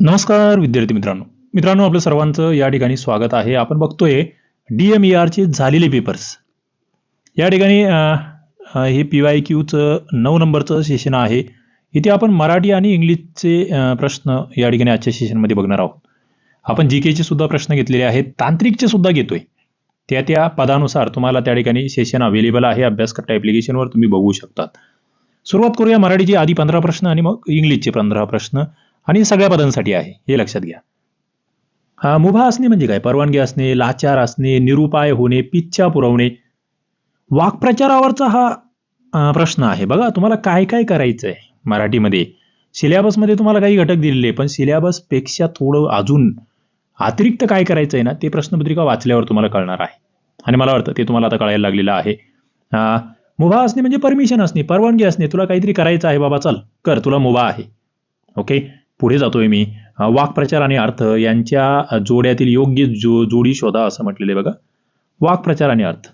नमस्कार विद्यार्थी मित्रांनो. मित्रांनो आपलं सर्वांचं या ठिकाणी स्वागत आहे. आपण बघतोय डी एम ई आरचे झालेले पेपर्स या ठिकाणी हे पी वाय क्यूचं नऊ नंबरचं सेशन आहे. इथे आपण मराठी आणि इंग्लिशचे प्रश्न या ठिकाणी आजच्या सेशनमध्ये बघणार आहोत. आपण जी केचे सुद्धा प्रश्न घेतलेले आहेत. तांत्रिकचे सुद्धा घेतोय. त्या त्या पदानुसार तुम्हाला त्या ठिकाणी सेशन अवेलेबल आहे. अभ्यासकर्ता ॲप्लिकेशनवर तुम्ही बघू शकतात. सुरुवात करूया मराठीचे आधी पंधरा प्रश्न आणि मग इंग्लिशचे पंधरा प्रश्न. आणि सगळ्या पदांसाठी आहे हे लक्षात घ्या. हा मुभा असणे म्हणजे काय? परवानगी असणे लाचार असणे निरुपाय होणे पिच्छा पुरवणे. वाक्प्रचारावरचा हा प्रश्न आहे. बघा तुम्हाला काय काय करायचं आहे मराठीमध्ये? सिलेबसमध्ये तुम्हाला काही घटक दिलेले पण सिलेबसपेक्षा थोडं अजून अतिरिक्त काय करायचं आहे ना ते प्रश्नपत्रिका वाचल्यावर तुम्हाला कळणार आहे. आणि मला वाटतं ते तुम्हाला आता कळायला लागलेलं आहे. मुभा असणे म्हणजे परमिशन असणे परवानगी असणे. तुला काहीतरी करायचं आहे बाबा चल कर तुला मुभा आहे. ओके? पुढे जातोय मी. वाक्प्रचार आणि अर्थ यांच्या जोड्यातील योग्य जो जोडी शोधा असं म्हटलेलं आहे बघा. वाक्प्रचार आणि अर्थ.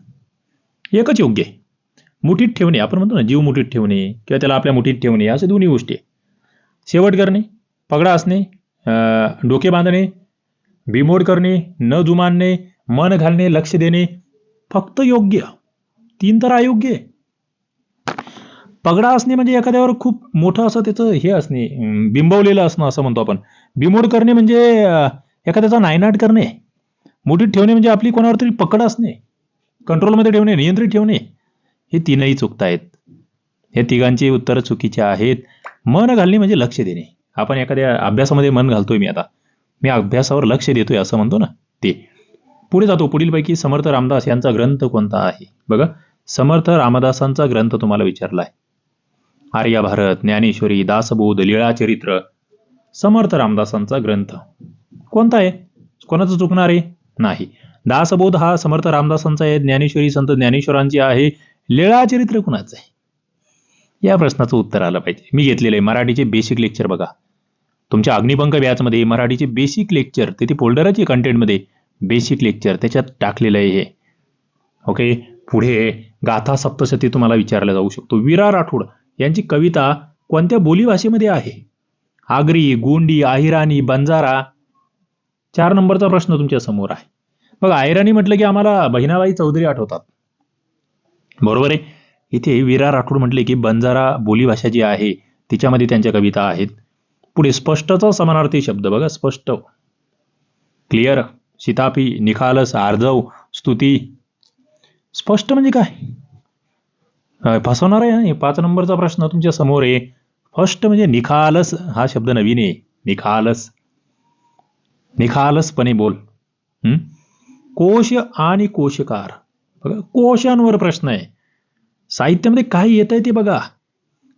एकच योग्य. आहे मुठीत ठेवणे. आपण म्हणतो ना जीव मुठीत ठेवणे किंवा त्याला आपल्या मुठीत ठेवणे असे दोन्ही गोष्टी आहे शेवट करणे पगडा असणे डोके बांधणे बिमोड करणे न जुमानणे मन घालणे लक्ष देणे फक्त योग्य. तीन तर अयोग्य आहे. पगडा असणे म्हणजे एखाद्यावर खूप मोठं असं त्याचं हे असणे बिंबवलेलं असणं असं म्हणतो आपण. बिमोड करणे म्हणजे एखाद्याचा नायनाट करणे. मुठीत ठेवणे म्हणजे आपली कोणावर तरी पकड असणे. कंट्रोलमध्ये ठेवणे नियंत्रित ठेवणे. हे तीनही चुकतायत. हे तिघांची उत्तरं चुकीचे आहेत. मन घालणे म्हणजे लक्ष देणे. आपण एखाद्या अभ्यासामध्ये मन घालतोय मी आता. मी अभ्यासावर लक्ष देतोय असं म्हणतो ना ते. पुढे जातो. पुढीलपैकी समर्थ रामदास यांचा ग्रंथ कोणता आहे? बघा. समर्थ रामदासांचा ग्रंथ तुम्हाला विचारला आहे आर्यभारत ज्ञानेश्वरी दासबोध लीळाचरित्र समर्थ रामदासांचा ग्रंथ. कोणता आहे? कोणाचं चुकणार आहे? नाही. दासबोध हा समर्थ रामदासांचा आहे ज्ञानेश्वरी संत ज्ञानेश्वरांची आहे लीळाचरित्र कुणाचं आहे? या प्रश्नाचं उत्तर आलं पाहिजे. मी घेतलेलं आहे मराठीचे बेसिक लेक्चर बघा. तुमच्या अग्निपंख बॅचमध्ये मराठीचे बेसिक लेक्चर तिथे फोल्डरचे कंटेंटमध्ये बेसिक लेक्चर त्याच्यात टाकलेलं आहे हे. ओके पुढे गाथा सप्तशती तुम्हाला विचारला जाऊ शकतो. विरा राठोड यांची कविता कोणत्या बोलीभाषेमध्ये आहे? आगरी गोंडी आहिराणी बंजारा? चार नंबरचा प्रश्न तुमच्यासमोर आहे. मग आहिराणी म्हटलं की आम्हाला बहिणाबाई चौधरी आठवतात. बरोबर आहे. इथे विरा राठोड म्हटले की बंजारा बोलीभाषा जी आहे तिच्यामध्ये त्यांच्या कविता आहेत. पुढे स्पष्टचा समानार्थी शब्द बघा स्पष्ट. क्लिअर शितापी निखालस आर्जव स्तुती. स्पष्ट म्हणजे काय? फसवणार आहे ना पाच नंबरचा प्रश्न तुमच्यासमोर आहे. फर्स्ट म्हणजे निखालस हा शब्द नवीन आहे. निखालस. निखालसपणे बोल. कोश आणि कोशकार. बघा कोशांवर प्रश्न आहे. साहित्यामध्ये काय येत आहे ते बघा.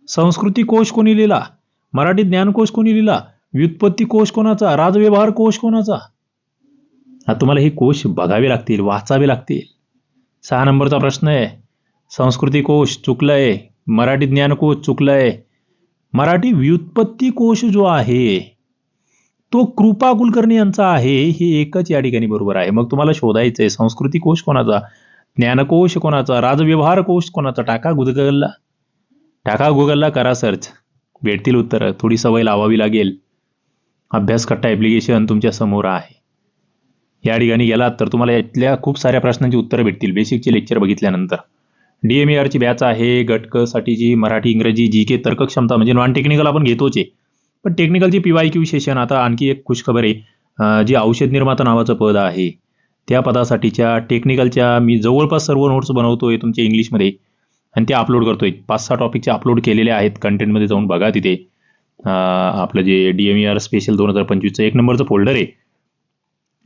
संस्कृती कोश कोणी लिहिला? मराठी ज्ञानकोश कोणी लिहिला? व्युत्पत्ती कोश कोणाचा? राजव्यवहार कोश कोणाचा? हा तुम्हाला हे कोश बघावे लागतील वाचावे लागतील. सहा नंबरचा प्रश्न आहे. संस्कृती कोश चुकलंय मराठी ज्ञानकोश चुकलंय मराठी व्युत्पत्ती कोश जो आहे तो कृपा कुलकर्णी यांचा आहे हे एकच या ठिकाणी बरोबर आहे. मग तुम्हाला शोधायचं आहे संस्कृती कोश कोणाचा? ज्ञानकोश कोणाचा? राजव्यवहार कोश कोणाचा? टाका गुगलला. टाका गुगलला करा सर्च भेटतील उत्तरं. थोडी सवय लावावी लागेल. अभ्यास कट्टा ॲप्लिकेशन तुमच्यासमोर आहे. या ठिकाणी गेलात तर तुम्हाला यातल्या खूप साऱ्या प्रश्नांची उत्तरं भेटतील. बेसिकचे लेक्चर बघितल्यानंतर. डी एम आरची बॅच आहे गटकसाठीची मराठी इंग्रजी जी के तर्कक्षमता म्हणजे नॉन टेक्निकल आपण घेतोच आहे. पण टेक्निकलची पी वाय क्यू सेशन आता आणखी एक खुशखबर आहे जी औषध निर्माता नावाचं पद आहे त्या पदासाठीच्या टेक्निकलच्या मी जवळपास सर्व नोट्स बनवतोय तुमच्या इंग्लिशमध्ये आणि ते अपलोड करतोय. पाच सहा टॉपिकचे अपलोड केलेले आहेत कंटेंटमध्ये जाऊन बघा तिथे. आपलं जे डी एम आर स्पेशल दोन हजार पंचवीसचं एक नंबरचं फोल्डर आहे.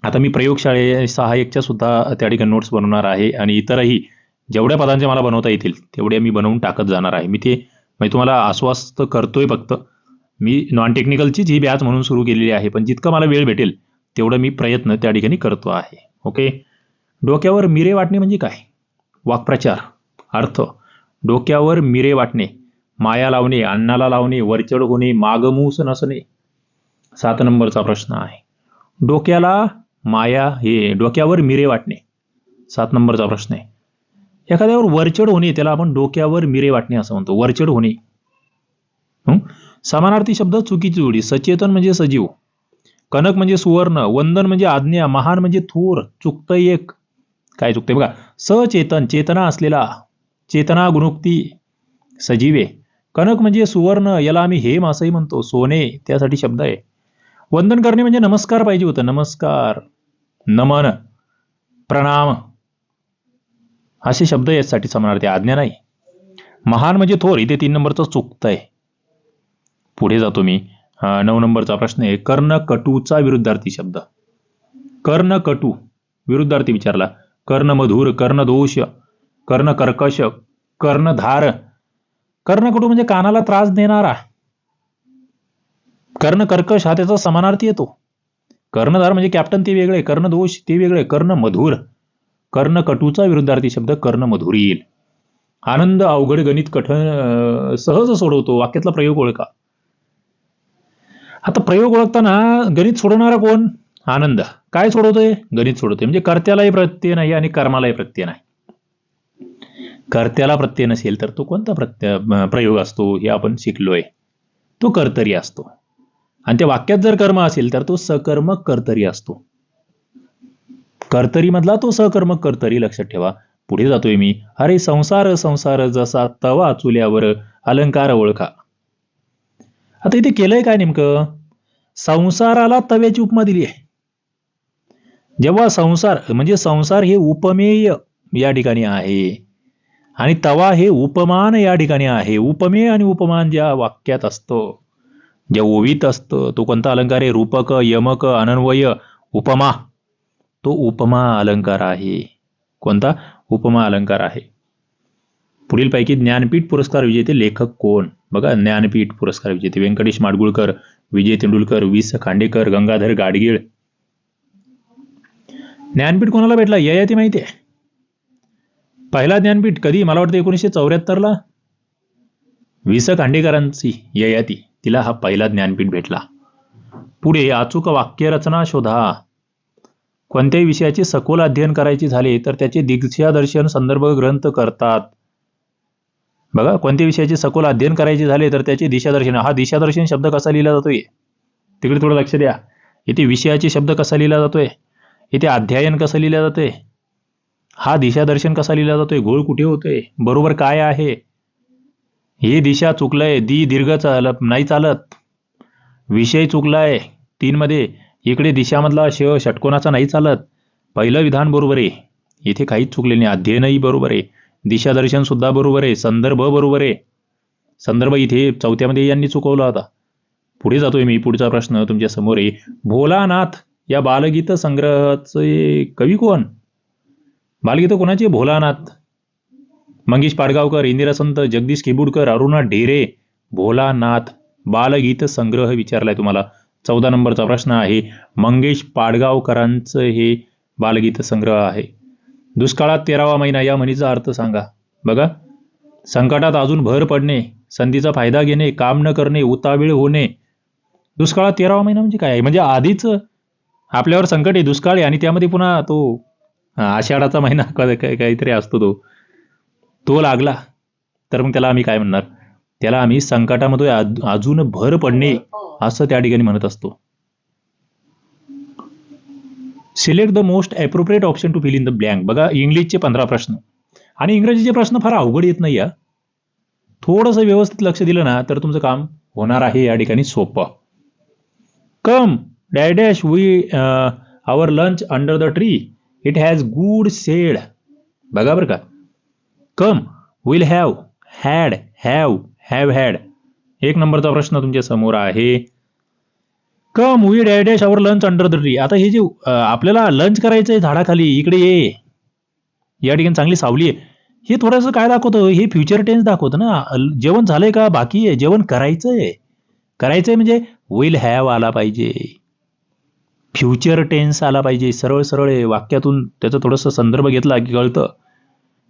आता मी प्रयोगशाळे सहाय्यकच्या सुद्धा त्या ठिकाणी नोट्स बनवणार आहे आणि इतरही जेवढ्या पदांचे मला बनवता येतील तेवढे मी बनवून टाकत जाणार आहे. मी ते म्हणजे तुम्हाला आश्वस्त करतोय फक्त. मी नॉन टेक्निकलचीच ही बॅच म्हणून सुरू केलेली आहे पण जितकं मला वेळ भेटेल तेवढं मी प्रयत्न त्या ठिकाणी करतो आहे. ओके डोक्यावर मिरे वाटणे म्हणजे काय? वाक्प्रचार. अर्थ. डोक्यावर मिरे वाटणे. माया लावणे अन्नाला लावणे वरचढ होणे मागमूस नसणे. सात नंबरचा प्रश्न आहे. डोक्याला माया हे डोक्यावर मिरे वाटणे. सात नंबरचा प्रश्न आहे. एखाद्यावर वरचढ होणे त्याला आपण डोक्यावर मिरे वाटणे असं म्हणतो. वरचढ होणे. समानार्थी शब्द चुकीची जोडी. सचेतन म्हणजे सजीव. कनक म्हणजे सुवर्ण. वंदन म्हणजे आज्ञा. महान म्हणजे थोर. चुकतं एक. काय चुकते बघा. सचेतन चेतना असलेला. चेतना गुणुक्ती सजीवे. कनक म्हणजे सुवर्ण. याला आम्ही हेम असंही म्हणतो. सोने. त्यासाठी शब्द आहे. वंदन करणे म्हणजे नमस्कार पाहिजे होतं. नमस्कार. नमन. प्रणाम. असे शब्द यासाठी समानार्थी आज्ञा नाही. महान म्हणजे थोर इथे तीन नंबरचं चुकतंय पुढे जातो मी. नऊ नंबरचा प्रश्न आहे. कर्ण कटूचा विरुद्धार्थी शब्द. कर्ण कटू विरुद्धार्थी विचारला. कर्ण मधुर कर्णदोष कर्ण कर्कश कर्णधार. कर्णकटू म्हणजे कानाला त्रास देणारा. कर्ण कर्कश हा त्याचा समानार्थी येतो. कर्णधार म्हणजे कॅप्टन ते वेगळे कर्णदोष ते वेगळे कर्ण मधुर कर्णकटूचा विरुद्धार्थी शब्द कर्णमधुरी येईल आनंद अवघड गणित कठन सहज सोडवतो. वाक्यातला प्रयोग ओळखा. आता प्रयोग ओळखताना गणित सोडवणारा कोण? आनंद. काय सोडवतोय? गणित सोडवतोय. म्हणजे कर्त्यालाही प्रत्यय नाही आणि कर्मालाही प्रत्यय नाही. कर्त्याला प्रत्यय नसेल तर तो कोणता प्रत्यय प्रयोग असतो? हे आपण शिकलोय. तो कर्तरी असतो. आणि त्या वाक्यात जर कर्म असेल तर तो सकर्मक कर्तरी असतो. कर्तरी मधला तो सहकर्मक कर्तरी लक्षात ठेवा. पुढे जातोय मी. अरे संसार संसार जसा तवा चुल्यावर अलंकार ओळखा. आता इथे केलंय काय नेमकं? संसाराला तव्याची उपमा दिली आहे. जेव्हा संसार म्हणजे संसार हे उपमेय या ठिकाणी आहे. आणि तवा हे उपमान या ठिकाणी आहे. उपमेय आणि उपमान ज्या वाक्यात असतो ज्या ओवीत असतं तो कोणता अलंकार आहे? रूपक यमक अनन्वय उपमा. तो उपमा अलंकार आहे. कोणता? उपमा अलंकार आहे. पुढील पैकी ज्ञानपीठ पुरस्कार विजेते लेखक कोण? बघा ज्ञानपीठ पुरस्कार विजेते व्यंकटेश माडगुळकर विजय तेंडुलकर वि स खांडेकर गंगाधर गाडगीळ. ज्ञानपीठ कोणाला भेटला? ययाती माहिती आहे. पहिला ज्ञानपीठ कधी? मला वाटतं एकोणीसशे चौऱ्याहत्तरला. वि स खांडेकरांची ययाती तिला हा पहिला ज्ञानपीठ भेटला. पुढे अचूक वाक्यरचना शोधा. कोणत्याही विषयाचे सखोल अध्ययन करायचे झाले तर त्याचे दिशादर्शन संदर्भ ग्रंथ करतात. बघा कोणत्या विषयाचे सखोल अध्ययन करायचे झाले तर त्याचे दिशादर्शन. हा दिशादर्शन शब्द कसा लिहिला जातोय? तिकडे थोडं लक्ष द्या. इथे विषयाचे शब्द कसा लिहिला जातोय? इथे अध्ययन कसं लिहिलं जातंय? हा दिशादर्शन कसा लिहिला जातोय? घोळ कुठे होतोय? बरोबर काय आहे? हे दिशा चुकलंय. दी दीर्घ चालत नाही चालत. विषय चुकलाय. तीन मध्ये इकडे दिशामधला श षटकोनाचा नाही चालत. पहिलं विधान बरोबर आहे. इथे काहीच चुकले नाही अध्ययनही बरोबर आहे. दिशादर्शन सुद्धा बरोबर आहे. संदर्भ बरोबर आहे. संदर्भ इथे चौथ्यामध्ये यांनी चुकवला होता. पुढे जातोय मी पुढचा प्रश्न तुमच्यासमोर आहे. भोलानाथ या बालगीत संग्रहाचे कवी कोण? बालगीत कोणाचे? भोलानाथ. मंगेश पाडगावकर इंदिरा संत जगदीश किबुडकर अरुणा ढेरे. भोलानाथ बालगीत संग्रह विचारलाय तुम्हाला. चौदा नंबरचा प्रश्न आहे मंगेश पाडगावकरांचं हे बालगीत संग्रह आहे. दुष्काळात तेरावा महिना या म्हणीचा अर्थ सांगा. बघा. संकटात अजून भर पडणे संधीचा फायदा घेणे काम न करणे उतावीळ होणे. दुष्काळात तेरावा महिना म्हणजे काय? आहे म्हणजे आधीच आपल्यावर संकट आहे दुष्काळ आहे आणि त्यामध्ये पुन्हा तो आषाढाचा महिना काहीतरी असतो तो. तो लागला. तर मग त्याला आम्ही काय म्हणणार? त्याला आम्ही संकटामध्ये अजून भर पडणे. हो, हो. असं त्या ठिकाणी म्हणत असतो. Select the most appropriate option to fill in the blank बघा इंग्लिशचे पंधरा प्रश्न. आणि इंग्रजीचे प्रश्न फार अवघड येत नाही या थोडंसं व्यवस्थित लक्ष दिलं ना तर तुमचं काम होणार आहे या ठिकाणी सोपं. Come dash dash we our lunch under the tree it has good shade बघा बरं का. Come will have had have have had एक नंबरचा प्रश्न तुमच्यासमोर आहे. Come we dash dash our lunch under the tree आता हे जे आपल्याला लंच करायचं आहे झाडाखाली इकडे ये. या ठिकाणी चांगली सावली आहे. हे थोडंसं काय दाखवतं? हे फ्युचर टेन्स दाखवतं ना. जेवण झालंय का? बाकी आहे. जेवण करायचंय. करायचंय म्हणजे विल हॅव आला पाहिजे. फ्युचर टेन्स आला पाहिजे. सरळ सरळ आहे वाक्यातून त्याचा थोडंसं संदर्भ घेतला की कळतं.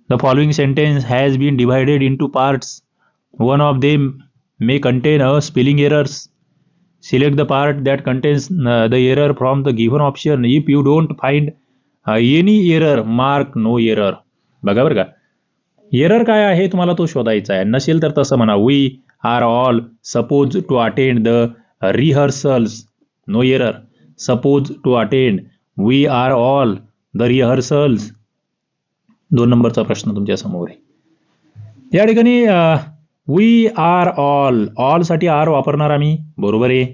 The following sentence has been divided into parts one of them may contain a spelling errors select the part that contains the error from the option. Option you you don't uh, any error mark no error बघा बरं का. Error काय आहे? तुम्हाला तो शोधायचा आहे. नसेल तर तसं म्हणा. We are all suppose to attend the rehearsals no error suppose to attend we are all the rehearsals दोन नंबरचा प्रश्न तुमच्यासमोर आहे. या ठिकाणी uh, वी आर ऑल ऑलसाठी आर वापरणार आम्ही. बरोबर आहे.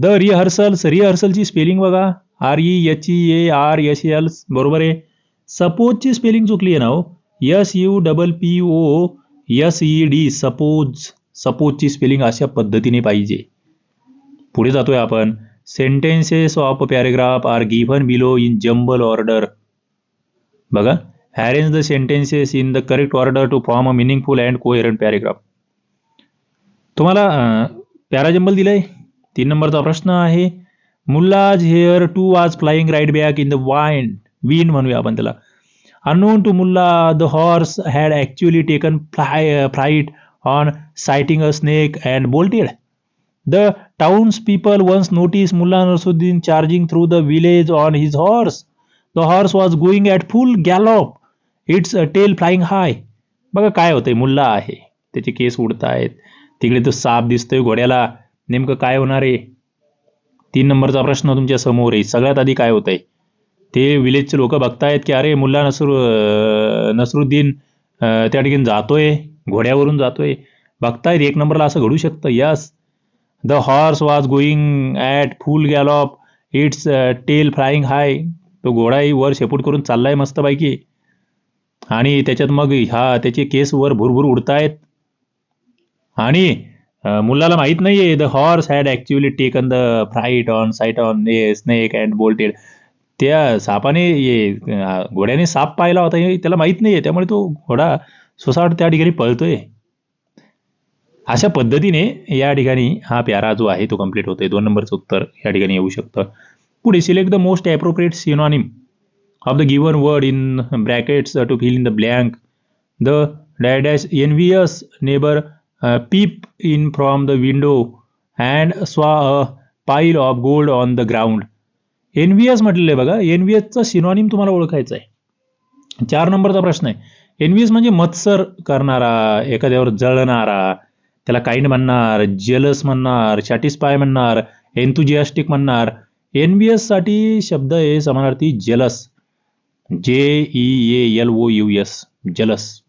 द रिहर्सल्स रिहर्सलची स्पेलिंग बघा. R E H E A R S L बरोबर आहे. सपोजची स्पेलिंग चुकली आहे ना हो. S U double P O S E D suppose सपोजची spelling अशा पद्धतीने पाहिजे. पुढे जातोय आपण. Sentences of paragraph are given below in jumble order बघा. Arrange the sentences in the correct order to form a meaningful and coherent paragraph तुम्हाला parajumble दिलंय? तीन नंबरचा प्रश्न आहे. Mulla's hair too was flying right back in the wind wind म्हणूया आपण त्याला. Unknown to Mulla the horse had actually taken fly flight on sighting a snake and bolted the towns people once notice Mulla Nasruddin charging through the village on his horse the horse was going at full gallop its a tail flying high बघा काय होतंय मुल्ला आहे. त्याचे केस उडत आहेत तिकडे तो साप दिसतोय घोड्याला. नेमकं काय होणार आहे? तीन नंबरचा प्रश्न तुमच्यासमोर आहे. सगळ्यात आधी काय होतंय? ते विलेजचे लोक बघतायत की अरे मुल्ला नसरू नसरुद्दीन त्या ठिकाणी जातोय. घोड्यावरून जातोय. बघतायत एक नंबरला असं घडू शकतं? Yes the horse was going at full gallop its tail flying high तो घोडाही वर शेपूट करून चाललाय मस्तपैकी. आणि त्याच्यात मग हा त्याचे केस वर भुरभुर उडतायत. आणि मुलाला मुलाला माहीत नाहीये the horse had actually taken the fright on sight on a snake and bolted त्या सापाने ये घोड्याने साप पाहिला होता हे त्याला माहीत नाहीये त्यामुळे तो घोडा सोसाट त्या ठिकाणी पळतोय. अशा पद्धतीने या ठिकाणी हा प्यारा जो आहे तो कंप्लीट होतोय. दोन नंबरचं उत्तर या ठिकाणी येऊ शकतं. पुढे select the most appropriate synonym of the given word in brackets uh, to fill in the blank. The dash envious neighbor uh, peep in from the window and saw a pile of gold on the ground N V S म्हटलेलं आहे बघा. एनव्हीएसचा synonym तुम्हाला ओळखायचं आहे. चार नंबरचा प्रश्न आहे. एनव्हीएस म्हणजे मत्सर करणारा एखाद्यावर जळणारा त्याला काइंड म्हणणार जेलस म्हणणार सॅटिस्फाय म्हणणार एन्थुजियास्टिक म्हणणार. एन व्ही साठी शब्द आहे समानार्थी jealous J E A L O U S jealous.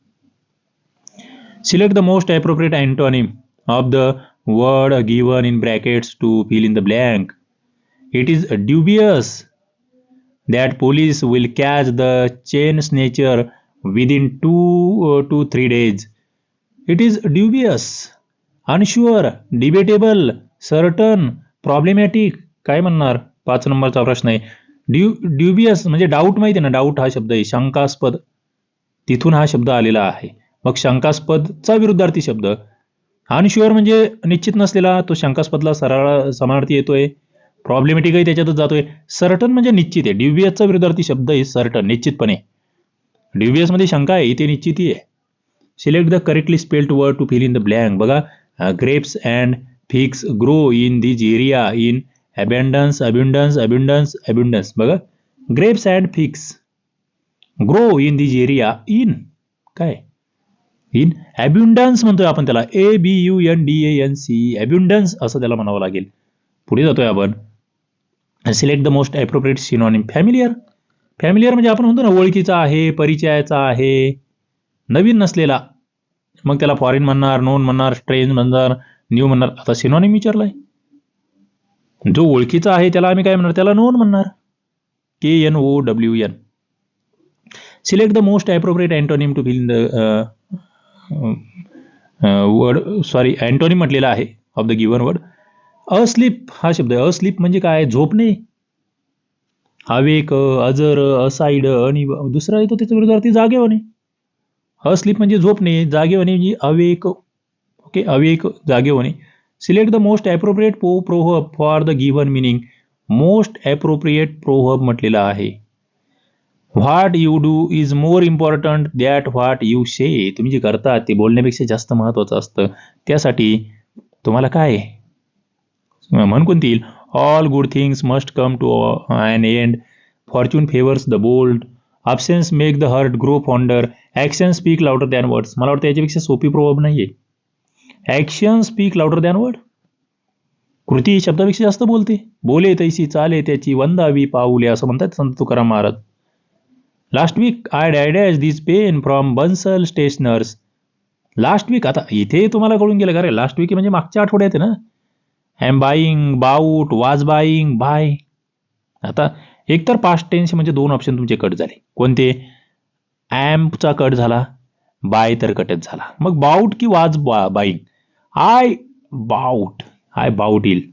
Select the most appropriate antonym of the word given in brackets to fill in the blank. It is dubious that police will catch the chain snatcher within two uh, to three days. It is dubious, unsure, debatable, certain, problematic. काय म्हणणार पाच नंबरचा प्रश्न आहे due ड्युबियस म्हणजे doubt माहिती आहे ना? डाऊट हा शब्द आहे. शंकास्पद. तिथून हा शब्द आलेला आहे. मग शंकास्पदचा विरुद्धार्थी शब्द. अनशुअर म्हणजे निश्चित नसलेला तो शंकास्पदला सरळ समानार्थी येतोय. प्रॉब्लेमॅटिकही त्याच्यातच जातोय. सर्टन म्हणजे निश्चित आहे. ड्युबियसचा विरुद्धार्थी शब्द आहे सर्टन निश्चितपणे. ड्युबियसमध्ये शंका आहे इथे निश्चिती आहे. Select the correctly spelled word to fill in the blank बघा grapes and figs grow in these area in abundance abundance abundance abundance बघा. Grapes and figs grow in these area in काय? In abundance म्हणतोय आपण त्याला. A B U N D A N C abundance असं त्याला म्हणावं लागेल. पुढे जातोय आपण. Select the most appropriate synonym familiar familiar म्हणजे आपण म्हणतो ना ओळखीचा आहे परिचयाचा आहे नवीन नसलेला. मग त्याला फॉरेन म्हणणार नोन म्हणणार स्ट्रेंज म्हणणार न्यू म्हणणार. आता सिनॉनिम विचारलाय. जो ओळखीचा आहे त्याला आम्ही काय म्हणणार? त्याला नोन म्हणणार. K N O W N select the most appropriate antonym to fill in the word sorry antonym म्हटलेला आहे of the given word asleep हा शब्द आहे. अस्लीप म्हणजे काय झोपणे अवेक अजर असाईड आणि दुसरा येतो त्याच्या जागे जागेवणे अस्लिप म्हणजे झोपणे जागेवणे म्हणजे अवेक ओके अवेक जागेवणे सिलेक्ट द मोस्ट ॲप्रोप्रिएट पो proverb for the given meaning most appropriate proverb म्हटलेला आहे. What you do is more important that what you say तुम्ही जे करता ते बोलण्यापेक्षा जास्त महत्त्वाचं असतं. त्यासाठी तुम्हाला काय? म्हण कोणती? येईल all good things must come to an end fortune favours the bold absence make the heart grow fonder action speak louder than words मला वाटतं याच्यापेक्षा सोपी प्रोवर्ब नाही आहे action speak louder than word कृती शब्दापेक्षा जास्त बोलते. बोले तैसी चाले त्याची वंदावी पाऊले असं म्हणतात Sant Tukaram Maharaj. Last week I dash dash this pen from Bansal stationers last week आता इथे तुम्हाला कळून गेलं का रे लास्ट वीक म्हणजे मागच्या आठवड्यात आहे ना? I am buying bought was buying buy आता एकतर पास्ट टेन्स म्हणजे दोन ऑप्शन तुमचे कट झाले. कोणते? ॲम्पचा कट झाला बाय तर कटच झाला. मग बाऊट की वाज बा buying I bought I bought येईल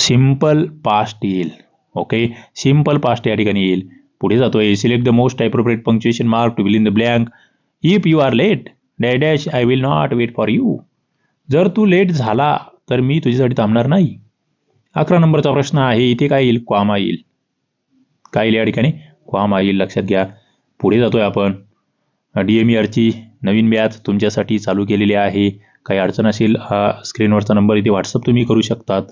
सिंपल पास्ट येईल ओके सिंपल पास्ट या ठिकाणी येईल पुढे जातोय. Select the most appropriate punctuation mark to fill in the blank if you are late डॅ dash I will not wait for you जर तू late झाला तर मी तुझ्यासाठी थांबणार नाही. अकरा नंबरचा प्रश्न आहे. इथे काय येईल क्वामा येईल काय येईल या ठिकाणी? क्वामा येईल लक्षात घ्या. पुढे जातोय आपण. डी एम आरची नवीन बॅच तुमच्यासाठी चालू केलेली आहे. काही अडचण असेल हा स्क्रीनवरचा नंबर इथे व्हॉट्सअप तुम्ही करू शकतात.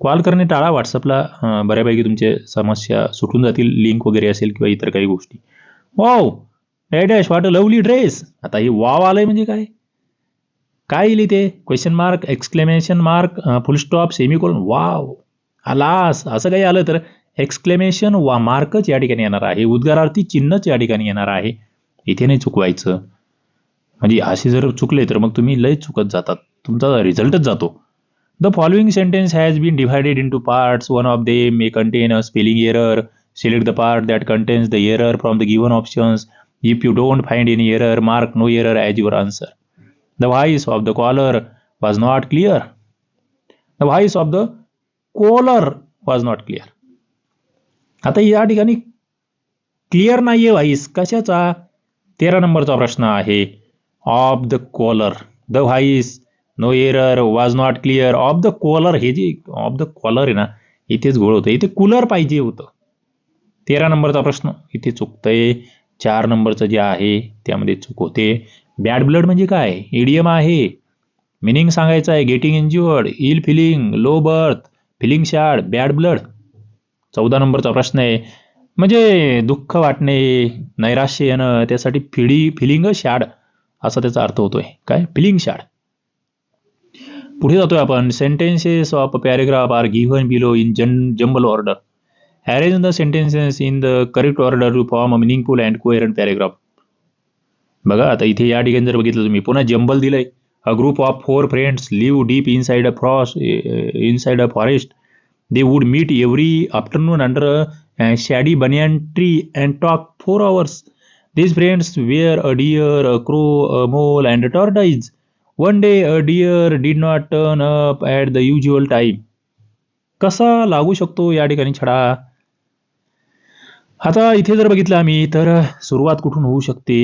कॉल करणे टाळा. व्हॉट्सअपला बऱ्यापैकी तुमचे समस्या सुटून जातील. लिंक वगैरे असेल किंवा इतर काही गोष्टी. वाव डॅश वाट अ लवली ड्रेस आता हे वाव आलंय म्हणजे काय? काय येईल इथे? Question mark exclamation mark full stop semicolon wow आलास असं काही आलं तर एक्सक्लेमेशन वा मार्कच या ठिकाणी येणार आहे. उद्गारार्थी चिन्हच या ठिकाणी येणार आहे. इथे नाही चुकवायचं. म्हणजे असे जर चुकले तर मग तुम्ही लय चुकत जातात. तुमचा रिझल्टच जातो. The following sentence has been divided into parts one of they may contain a spelling error select the part that contains the error from the given options if you don't find any error mark no error as your answer the voice of the caller was not clear the voice of the caller was not clear आता या ठिकाणी clear नाहीये voice कशाचा? तेरा नंबरचा प्रश्न आहे. Of the caller the voice no error was not clear of the caller हे जे ऑफ द कॉलर आहे ना इथेच घोळ होतं इथे कूलर पाहिजे होतं. तेरा नंबरचा प्रश्न. इथे चुकतंय. चार नंबरचं जे आहे त्यामध्ये चूक होते. बॅड ब्लड म्हणजे काय? ईडीएम आहे. मिनिंग सांगायचं आहे. Getting injured ill feeling low birth feeling shed bad blood चौदा नंबरचा प्रश्न आहे. म्हणजे दुःख वाटणे नैराश्य येणं त्यासाठी फिडी फिलिंग शॅड असा त्याचा अर्थ होतोय. काय? फिलिंग शॅड पुढे जातोय आपण. Sentences of paragraph are given below in जन jumble order arrange the sentences in the correct order to form a meaningful and coherent paragraph बघा आता इथे या ठिकाणी जर बघितलं तुम्ही पुन्हा जंबल दिलंय. A group of four friends live deep inside a फ्रॉस inside a forest they would meet every afternoon under shady banyan tree and talk for hours These friends were a deer, a crow, a mole, and a tortoise. One day a deer did not turn up at the usual time. कसा लागू शकतो या ठिकाणी छडा? आता इथे जर बघितलं आम्ही तर सुरुवात कुठून होऊ शकते?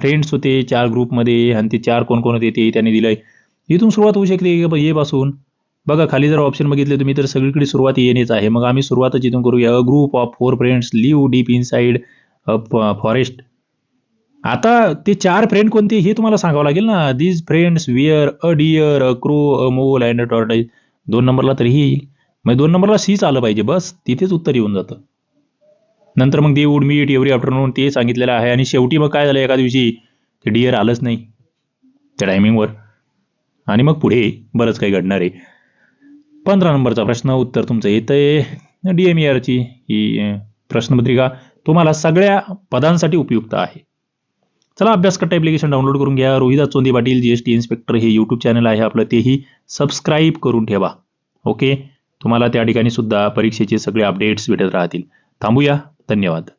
फ्रेंड्स होते चार ग्रुपमध्ये आणि ते चार कोण कोण होते ते त्यांनी दिलंय. इथून सुरुवात होऊ शकते ये पासून बघा खाली जर ऑप्शन बघितले तुम्ही तर सगळीकडे सुरुवात येणेच आहे. मग आम्ही सुरुवातच इथून करूया. A group of four friends live deep inside forest आता ते चार फ्रेंड कोणते हे तुम्हाला सांगावं लागेल ना. These friends were a deer a crow a mole and a टॉर्टाईज दोन नंबरला तरी येईल. मग दोन नंबरला सीच आलं पाहिजे बस. तिथेच उत्तर येऊन जातं. नंतर मग they would meet every afternoon ते सांगितलेलं आहे. आणि शेवटी मग काय झालं एका दिवशी? ते डिअर आलंच नाही. त्या टायमिंगवर आणि मग पुढे बरंच काही घडणार आहे. पंधरा नंबरचा प्रश्न उत्तर तुमचं येतंय. डी एम ची ही प्रश्नपत्रिका. तुम्हाला सगळ्या पदांसाठी उपयुक्त आहे. चला अभ्यास करता ॲप्लिकेशन डाउनलोड करून घ्या. Rohidas Chondi Patil G S T inspector हे यूट्यूब चॅनल आहे आपलं. तेही सबस्क्राईब करून ठेवा. ओके तुम्हाला त्या ठिकाणी सुद्धा परीक्षेचे सगळे अपडेट्स भेटत राहतील. थांबूया. धन्यवाद.